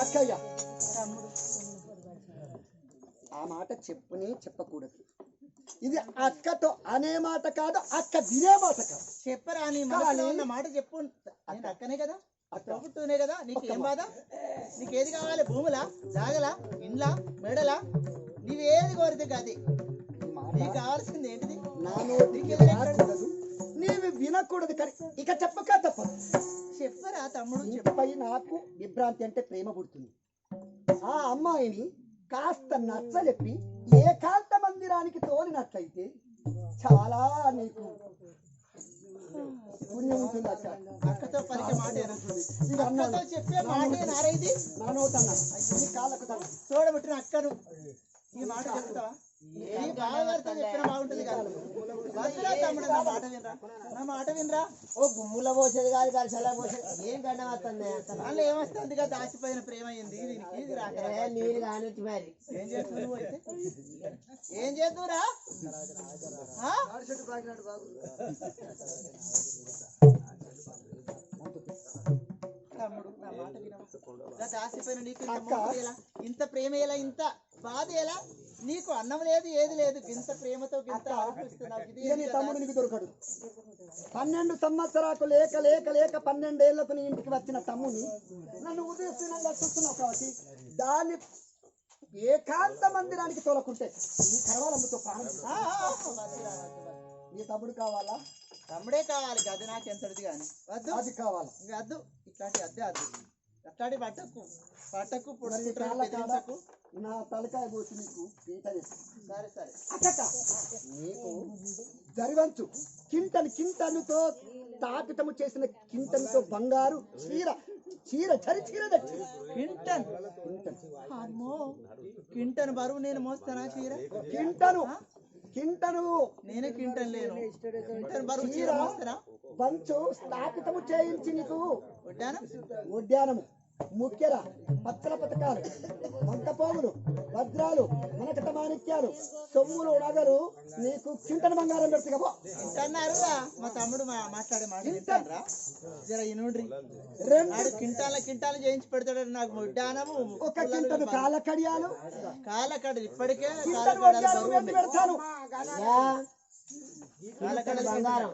అక్కయ్య. ఆ మాట చెప్పుని చెప్పకూడదు. ఇది అక్కతో అనే మాట కాదు అక్క వినే మాట కాదు. చెప్పరా నీ ఉన్న మాట చెప్పు. నేను అక్కనే కదా? తోబుట్టునే కదా? నీకు ఏం బాధ? నీకు ఏది కావాలి? భూములా? జాగలా? ఇండ్లా? మెడలా? నీవేది కోరితే మాట. నీకు కావాల్సింది ఏంటిది? నా నోటికి నీవు వినకూడదు కానీ ఇక చెప్పక తప్పదు చెప్పరా తమ్ముడు చెప్పు. నాకు విభ్రాంతి అంటే ప్రేమ పుడుతుంది. ఆ అమ్మాయిని కాస్త నచ్చజెప్పి ఏకాంత మందిరానికి తోలినట్లయితే చాలా నీకు పుణ్యం ఉంటుంది అక్క. అక్కతో పలికే మాటేనా ఇది అన్నాడు అక్కతో చెప్పే మాటే నారైది నా నోటన్నా. నీ కాళ్ళకు చూడబెట్టిన అక్కను. ఈ మాట చెప్తావా? నీ బావగారితో చెప్పిన బాగుంటుంది కదా. నా మాట వినరా? నా మాట వినరా? ఓ గుమ్ముల పోసేది కాదు కాదు చల్ల పోసేది. ఏం గండం వస్తుంది? అసలు అందులో ఏమొస్తుందిగా దాచిపోయిన ప్రేమ అయింది దీనికి. ఇది రాక నీళ్ళు కానిచ్చి మరి. ఏం చేస్తావు నువ్వు అయితే? ఏం చేద్దురా ఆ? తమ్ముడు నా మాట వినవా? దాసిపోయిన నీకు ఇంత ప్రేమ ఎలా? ఇంత బాధ ఎలా? నీకు అన్నం లేదు ఏది లేదు. ఇంత ప్రేమతో ఇంత తమ్ముడు? నీకు దొరకడు. పన్నెండు సంవత్సరాలకు లేక లేక లేక పన్నెండేళ్ళకు నీ ఇంటికి వచ్చిన తమ్ముని నన్ను ఉదయస్థానంగా చూస్తున్నావు కాబట్టి దాన్ని ఏకాంత మందిరానికి తోలకుంటే నీ కరవాలమ్మతో ప్రాణం నీ తమ్ముడు కావాలా? తమ్ముడే కావాలి గది నాకు ఎంతటిది కానీ వద్దు. అది కావాలా. ఇవి వద్దు. ఇట్లాంటి అద్దే వద్దు. అట్లాంటి పట్టకు పట్టకు మరి నీ తలకాయ పోసి నీకు పీట సరే సరే. నీకు జరివంచు కింటను కింటనుతో తాపితము చేసిన కింటనుతో బంగారు చీర చీర చరి చీర కింటన్. కింటన్. బరువు నేను మోస్తానా చీర? కింటను కింటను నేనే కింటన్ లేను. పంచు స్థాపితము చేయించి నీకు. వడ్డాను? ఉద్యానము ముఖ్యర పచ్చల పథకాలు మంటపోగులు వజ్రాలు మనకట మాణిక్యాలు సొమ్ములు నగరు నీకు కింటన బంగారం అన్నారుగా మా తమ్ముడు మాట్లాడే జర ఇనుండ్రి రెండు కింటాల కింటాల చేయించి పెడతాడు నాకు ముడ్డానము. ఒక కింటను కాళ్ళ కడియాలు. కాలకడ ఇప్పటికే పెడతాను? బంగారం.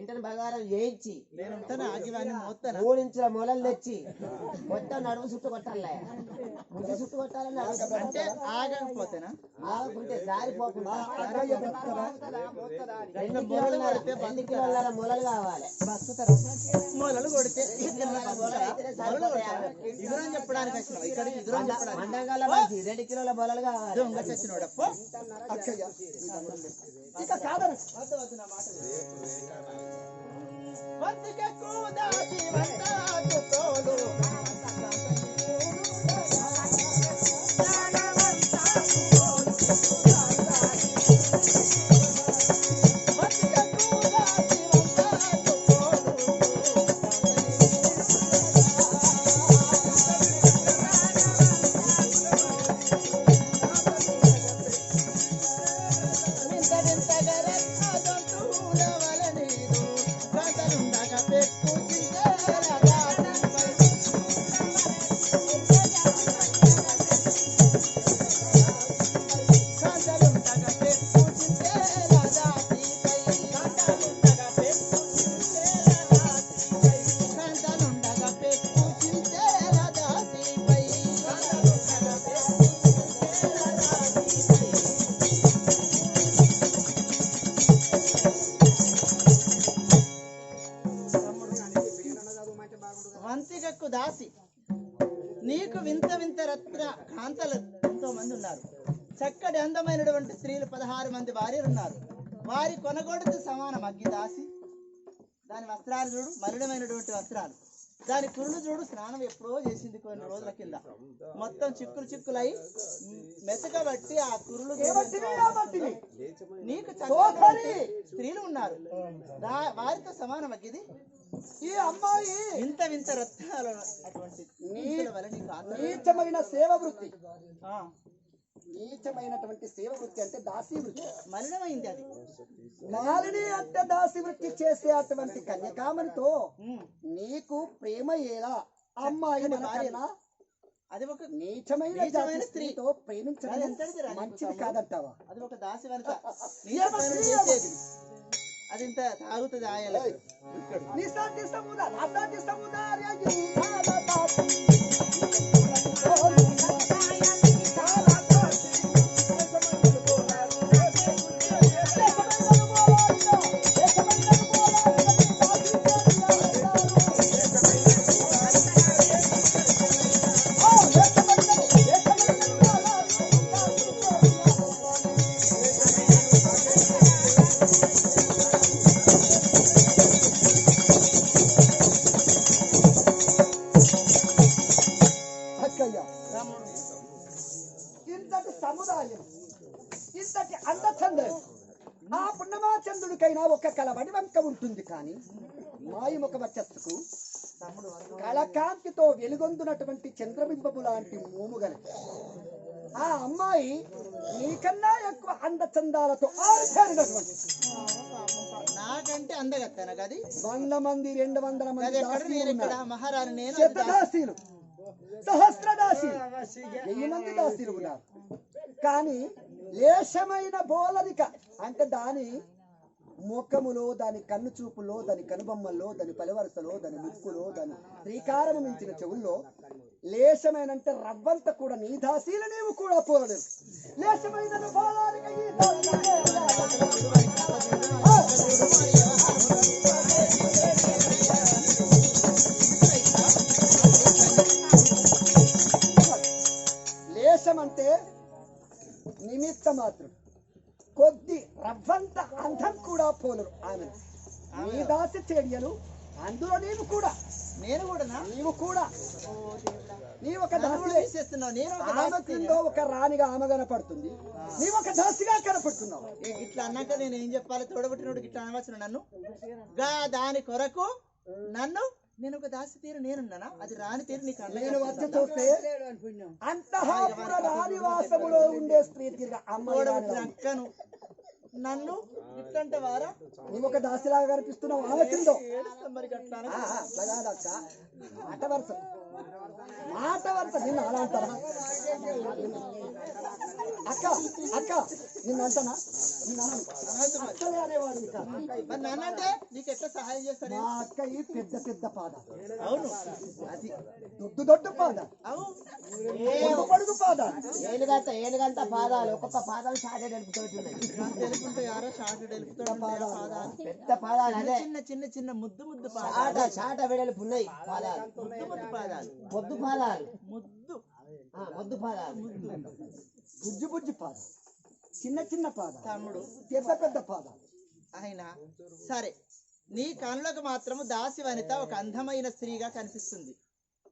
ఇంటర్ బంగారం చేయించి మూడించుల మొలలు తెచ్చి మొత్తం నడుము చుట్టు కొట్టాలే ముందు చుట్టు కొట్టాలని అంటే ఆగకపోతేనా? ఆగుకుంటే జారిపోకుండా? రెండు కిలోల మొలలు కావాలి. మూలలు కొడితే చెప్పడానికి వచ్చినావు? ఇక్కడ మండంగాల రెండు కిలోల మొలలు కావాలి. పెట్టు. ఇక మాట? ಮತ್ತಿಗೆ ಕೂದಾಗಿ ಮಂತಾಗುತ್ತೋಳು మలినమైనటువంటి వస్త్రాలు. దాని కురులు చూడు స్నానం ఎప్పుడో చేసింది కొన్ని రోజుల కింద. మొత్తం చిక్కులు చిక్కులై మెతకబట్టి ఆ కురులు నీకు స్త్రీలు ఉన్నారు. వారితో సమానం అగ్గిది ఈ అమ్మాయి వింత వింత రత్నాలు అటువంటి నీచమైన సేవ వృత్తి. నీచమైనటువంటి సేవ వృత్తి అంటే దాసీ వృత్తి. మలినమైంది అది. మాలిని అంటే దాసి వృత్తి చేసే అటువంటి కన్యకామనితో. నీకు ప్రేమ ఏలా అమ్మాయి మనకన్నా అది ఒక నీచమైన. స్త్రీతో ప్రేమించడం మంచిది? కాదంటావా? అది ఒక దాసి వనిత. చేసేది. అది ఇంత తాగుతుంది ఆయాలి పున్నమాచంద్రుడికైనా ఒక కలబడి వంక ఉంటుంది కానీ మాయముఖ వచ్చస్సుకు కళకాంతితో వెలుగొందునటువంటి చంద్రబింబము లాంటి మోముగల ఆ అమ్మాయి నీకన్నా ఎక్కువ అందచందాలతో ఆరితేరినటువంటి నాకంటే అందగత్తాను అది వంద మంది రెండు వందల అది మంది ఎక్కడ? దాసీలు నేను ఇక్కడ ఉన్నారు. మహారాణి నేను అది దాసి. శతదాసీలు సహస్రదాసీలు వెయ్యి మంది దాసీలు ఉన్నారు. కానీ లేశమైన బోలరిక. అంటే దాని ముఖములో దాని కన్ను చూపులో దాని కనుబొమ్మల్లో దాని పలివరసలో దాని ముక్కులో దాని శ్రీకారము మించిన చెవుల్లో లేశమైన అంటే రవ్వంత కూడా నీ దాసీలు నీవు కూడా పోలలేదు. లేశమైన బోలానిక లేశం అంటే నిమిత్త మాత్రం కొద్ది రవ్వంత అందం కూడా పోలరు ఆమె. నీ దాసి చెడియలు అందులో నీవు కూడా. నేను కూడా నీవు కూడా. నీ ఒక దాసి తీసేస్తున్నావు నేను ఒక ఆమె క్రింద ఒక రాణిగా ఆమె కనపడుతుంది నీ ఒక దాసిగా కనపడుతున్నావు. ఇట్లా అన్నాక నేను ఏం చెప్పాలి? తోడబుట్టినోడికి ఇట్లా అనవచ్చును నన్ను? గా దాని కొరకు నన్ను నేను ఒక దాసి తీరు నేనున్నానా? అది రాని తీరు నీకు నేను వచ్చి చూస్తే రాణివాసములో ఉండే స్త్రీ. అక్కను నన్ను ఇట్లంటే వారా? నీవు ఒక దాసిలాగా కనిపిస్తున్నావు. ఏడుస్తా మరి అట్లా మాట వరుస. మాట వరుస నిన్ను అలా అంటారా అక్క అక్క నిన్ను అంటానా మా అక్క ఈ పెద్ద పెద్ద పాద అవును. అది దొడ్డు దొడ్డు పాద అవు పొడుగు పాద ఏనుగంత ఏనుగంత పాదాలు ఒక్కొక్క పాదాలు పెద్ద పాదాలు అదే చిన్న చిన్న చిన్న ముద్దు ముద్దు పాదాలు. షాట వెడల్పు ఉన్నాయి. పాదాలు. ముద్దు ముద్దు పాదాలు. పొద్దు పాదాలు ముద్దు. ఆ, పొద్దు పాదాలు బుజ్జి బుజ్జి పాద. చిన్న చిన్న పాద. తమ్ముడు. పెద్ద పెద్ద పాద. అయినా సరే నీ కనులకు మాత్రము దాసి వనిత ఒక అందమైన స్త్రీగా కనిపిస్తుంది.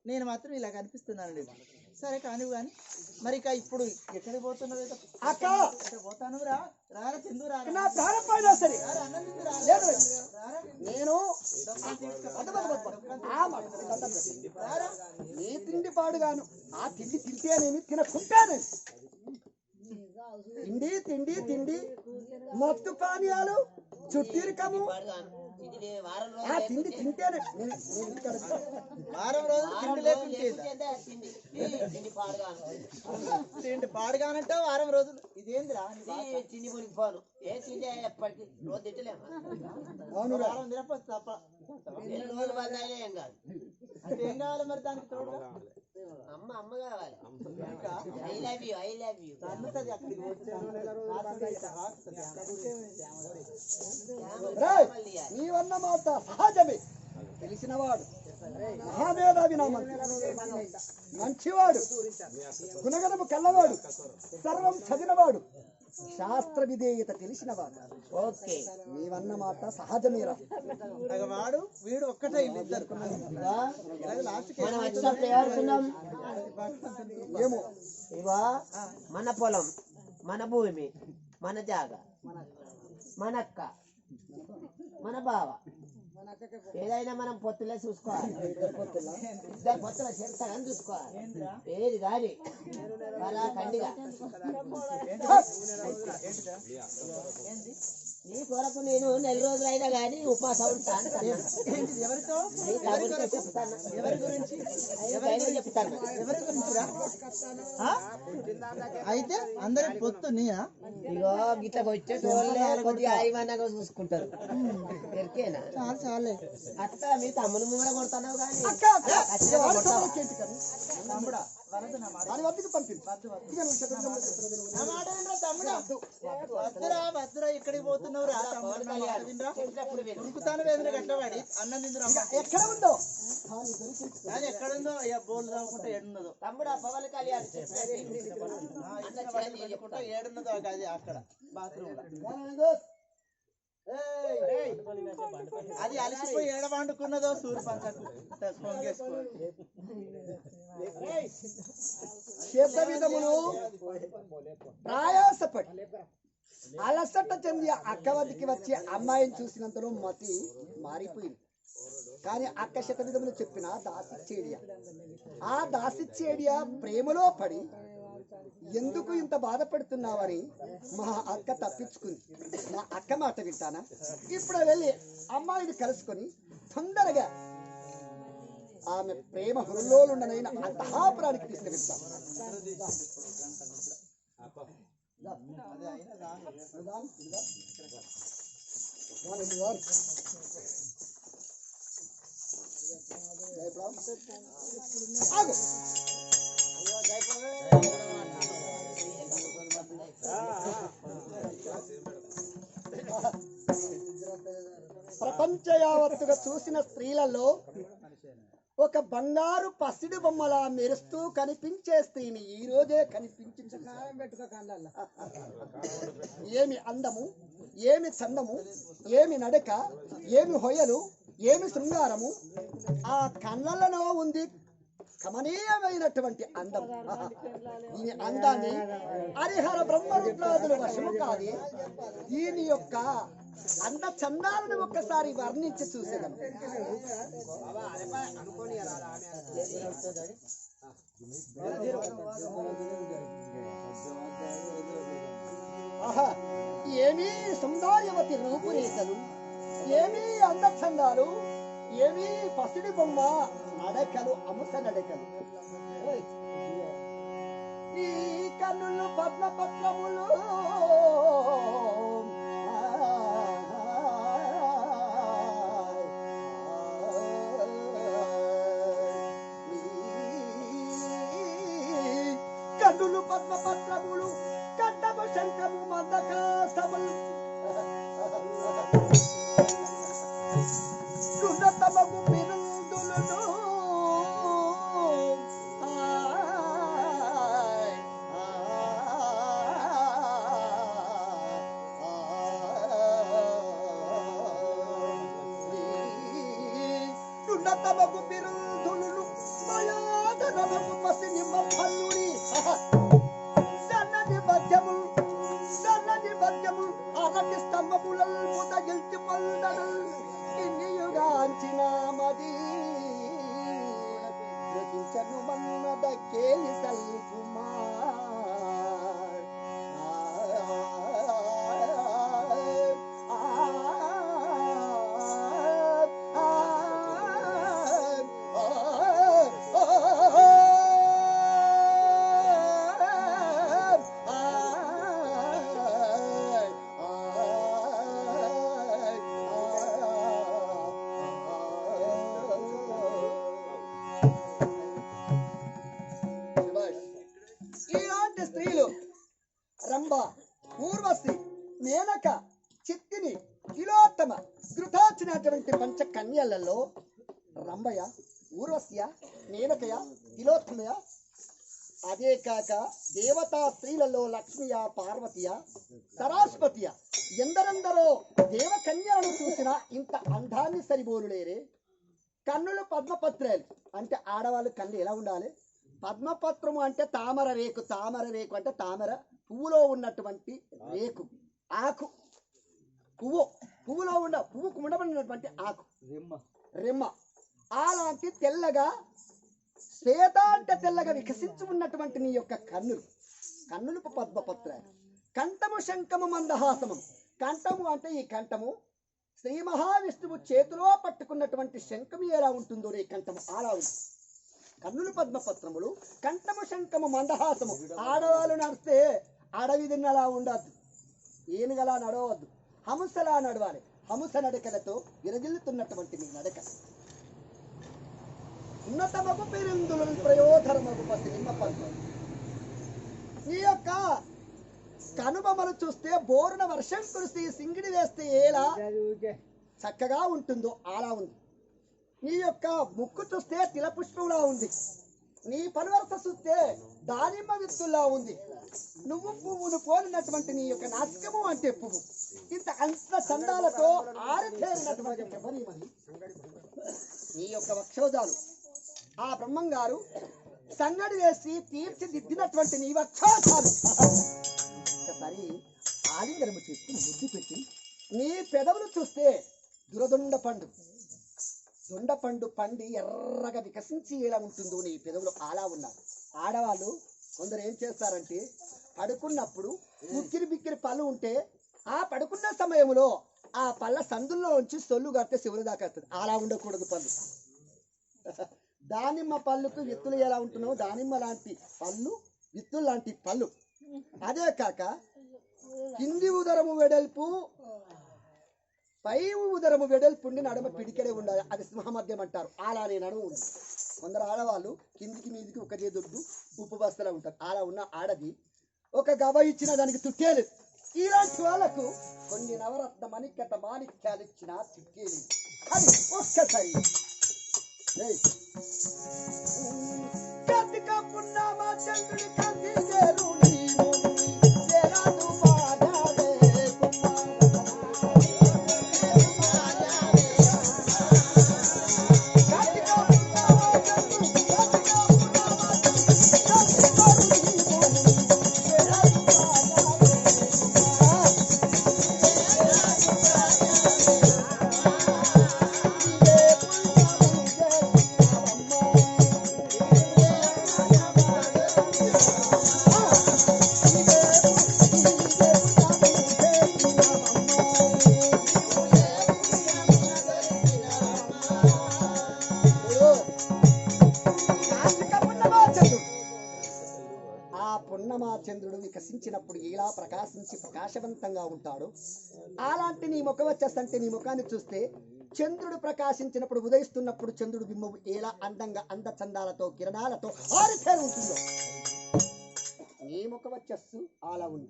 నేను మాత్రం ఇలా కనిపిస్తున్నాను సరే కాని కానీ మరి ఇక ఇప్పుడు ఎక్కడికి? అక్క! ఎక్కడ పోతాను రా. రారా తిందు నా ప్రాణం సరే. నేను. నీ తిండి పాడుగాను? ఆ తిండి తింటేనేమి? తినకుంటానే తిండి తిండి తిండి. మత్తు పానీయాలు చుట్టిరికము తిండి తింటేనే. వారం రోజులు తిండి లేకుంటే తిండి తిండి. పాడుగాను తిండి పాడుగానంటే వారం రోజులు. బాధ? తిండి మునిగిపోను ఏ తిండి ఎప్పటికి రోజు తింటలేమా? వారం తినకపోతే తప్ప. రోజులు కాదు. అంటే ఏం కావాలి మరి దానికి తోడు? అమ్మ అమ్మ కావాలి. ఇంకా I love you I love you అన్నుతుంది అక్కడికి వచ్చి రాత్రి ఇట్లా రాస్తుంది. రేయ్, నీవన్న మాట సహజమే. తెలిసినవాడు. మహామేధావి నా మంత్రి మంచివాడు. గుణగణము కల్లవాడు. సర్వం చదివినవాడు. శాస్త్ర విధేయత తెలిసినవాడు. ఓకే. నీవన్న మాట సహజమేరా వాడు వీడు ఒక్కటే ఏమో. ఇవా మన పొలం మన భూమి మన జాగ. మన అక్క మన బావ. ఏదైనా మనం పొత్తులే చూసుకోవాలి. ఇద్దరు పొత్తుల చేస్తానని చూసుకోవాలి. ఏది కాని అలా కండిగా. నీ కొరకు నేను నెల రోజులైనా కానీ ఉపాసం ఉంటాను ఎవరితో? చెప్తాను. ఎవరి గురించి? ఎవరైనా చెప్తాను. ఎవరి గురించిరా ఆ? అయితే అందరి పొత్తు నీయా? ఇగో గిట్ల వచ్చేటోళ్ళే కొద్దిగా చూసుకుంటారు. ఎరికేనా? చాలు చాలే. అత్త మీ తమ్ముని ముంగడ కొడతావు? కానీ? తమ్ముడా? వరద నా మాట వాడి వద్దకు పంపించు. ఇక నువ్వు చెప్పిన చెప్పిన నా మాట వినరా తమ్ముడా? వద్దురా వద్దురా ఇక్కడికి పోతున్నావు ఉరుకుతాను వేదిన గట్లవాడి అన్నం తిందురా ఎక్కడ ఉందో? అది బోర్డు తాగుకుంటే ఏడున్నదో. తమ్ముడు పవన్ కళ్యాణ్ ఏడున్నదో అది అక్కడ బాత్రూమ్ అది అలసిపోయి ఏడ వండుకున్నదో సూర్య విధములు ప్రయాసపడి అలసట చెంది అక్క వద్దకి వచ్చి అమ్మాయిని చూసినంతలో మతి మారిపోయింది. కానీ అక్క శత విధములు చెప్పిన దాసిచ్చేడియా. ఆ దాసిచ్చేడియా ప్రేమలో పడి ఎందుకు ఇంత బాధపడుతున్నావని మా అక్క తప్పించుకుంది. మా అక్క మాట వింటానా? ఇప్పుడు వెళ్ళి అమ్మాయిని కలుసుకొని తొందరగా ఆమె ప్రేమ హృల్లోలుండనైన అంతఃపురానికి తీసుకెళ్తాం ఆగు. ప్రపంచ యావత్తుగా చూసిన స్త్రీలలో ఒక బంగారు పసిడి బొమ్మలా మెరుస్తూ కనిపించే స్త్రీని ఈ రోజే కనిపించింది. ఏమి అందము ఏమి చందము ఏమి నడక ఏమి హొయలు ఏమి శృంగారము ఆ కళ్ళలలో ఉంది కమనీయమైనటువంటి అందం. ఈ అందాన్ని హరిహర బ్రహ్మరుద్రాదులు వశము కాదు దీని యొక్క అంద చందాలను ఒక్కసారి వర్ణించి చూసేదాం ఆహా ఏమీ సౌందర్యవతి రూపురేఖలు ఏమీ అందచందాలు ఏమీ పసిడి బొమ్మ నడకలు అముస నడకలు. ఈ కన్నులు పద్మపత్రములు కన్నులు పద్మపత్రములు కట్టము శంఖము మందకాస్తములు. da. ఊర్వశి మేనక చిత్తిని తిలోత్తమ ధృతాచినటువంటి పంచ కన్యలలో రంభయ ఊర్వశ్య మేనకయ తిలోత్తమయ అదే కాక దేవతా స్త్రీలలో లక్ష్మియ పార్వతియ సరస్వతియ ఎందరందరో దేవకన్యలను చూసినా ఇంత అందాన్ని సరిపోలులేరే కన్నులు పద్మపత్రాలు. అంటే ఆడవాళ్ళు కన్ను ఎలా ఉండాలి? పద్మపత్రము అంటే తామర రేకు తామర రేకు అంటే తామర. పువ్వులో ఉన్నటువంటి రేకు ఆకు. పువ్వు పువ్వులో ఉన్న పువ్వుకు ఉండబడినటువంటి ఆకు. రెమ్మ. అలాంటి తెల్లగా శ్వేత అంటే తెల్లగా వికసించి ఉన్నటువంటి నీ యొక్క కన్నులు. కన్నులు పద్మపత్ర కంఠము శంఖము మందహాసము. కంఠము అంటే ఈ కంఠము శ్రీ మహావిష్ణువు చేతిలో పట్టుకున్నటువంటి శంఖము ఎలా ఉంటుందో నీ కంఠము అలా ఉంది. కన్నులు పద్మపత్రములు కంఠము శంఖము మందహాసము. ఆడవాళ్ళు నడిస్తే అడవి దిన్నలా ఉండద్దు. ఏనుగలా నడవద్దు. హంసలా నడవాలి. హంస నడకలతో విరజిల్లుతున్నటువంటి నీ నడక. ఉన్నతమగు పెరిందులు ప్రయోధరమగు పసి నిమ్మ పద్మం నీ యొక్క కనుబొమ్మలు చూస్తే బోరున వర్షం కురిసి సింగిడి వేస్తే ఎలా చక్కగా ఉంటుందో అలా ఉంది. నీ యొక్క ముక్కు చూస్తే తిలపుష్పంలా ఉంది. నీ పలువరస చూస్తే దానిమ్మ విత్తుల్లా ఉంది. నువ్వు పువ్వును పోలినటువంటి నీ యొక్క నాశకము అంటే పువ్వు. ఇంత అంత చందాలతో ఆరితేరినటువంటి నీ యొక్క వక్షోజాలు ఆ బ్రహ్మం గారు సంగడి వేసి తీర్చిదిద్దినటువంటి నీ వక్షోజాలు ఒకసారి ఆలింగనము చేసి ముద్దు పెట్టి నీ పెదవులు చూస్తే దురదొండ పండు. దొండపండు పండు పండి ఎర్రగా వికసించి ఎలా ఉంటుందో నీ పెదవులు అలా ఉన్నారు. ఆడవాళ్ళు కొందరు ఏం చేస్తారంటే పడుకున్నప్పుడు ముక్కిరి బిక్కిరి పళ్ళు ఉంటే ఆ పడుకున్న సమయంలో ఆ పళ్ళ సందుల్లో ఉంచి సొల్లు కడితే శివుల దాకా వస్తుంది అలా ఉండకూడదు పళ్ళు. దానిమ్మ పళ్ళుకు విత్తులు ఎలా ఉంటున్నావు? దానిమ్మ లాంటి పళ్ళు విత్తులు లాంటి పళ్ళు. అదే కాక కింది ఉదరము వెడల్పు పై ఉదరము వెడల్పుండి నడుమ పిడికెడే ఉండాలి. అది సింహమద్యం అంటారు. అలానే నడుము ఉంది. కొందరు ఆడవాళ్ళు కిందికి మీదికి ఒక చేదొడ్డు ఉప్పు బస్తలా ఉంటారు. అలా ఉన్న ఆడది ఒక గవ ఇచ్చిన దానికి తుట్టేలేదు ఇలాంటి వాళ్ళకు కొన్ని నవరత్న మణికట మాణిక్యాలు ఇచ్చిన చిక్కేది అది ఒక్కసారి. చంద్రుడి కాంతి చంద్రుడు వికసించినప్పుడు ఎలా ప్రకాశించి ప్రకాశవంతంగా ఉంటాడో అలాంటి నీ ముఖం వచ్చేస్తంటే నీ ముఖాన్ని చూస్తే చంద్రుడు ప్రకాశించినప్పుడు ఉదయిస్తున్నప్పుడు చంద్రుడు బిమ్మ ఎలా అందంగా అందచందాలతో కిరణాలతో ఆరితేరు ఉంటుందో నీ ముఖ వచ్చస్సు అలా ఉంది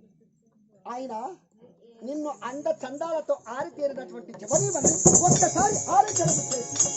ఆయన నిన్ను అంద చందాలతో ఆరితేరినటువంటి జవనీవని ఒక్కసారి ఆలోచన చేసి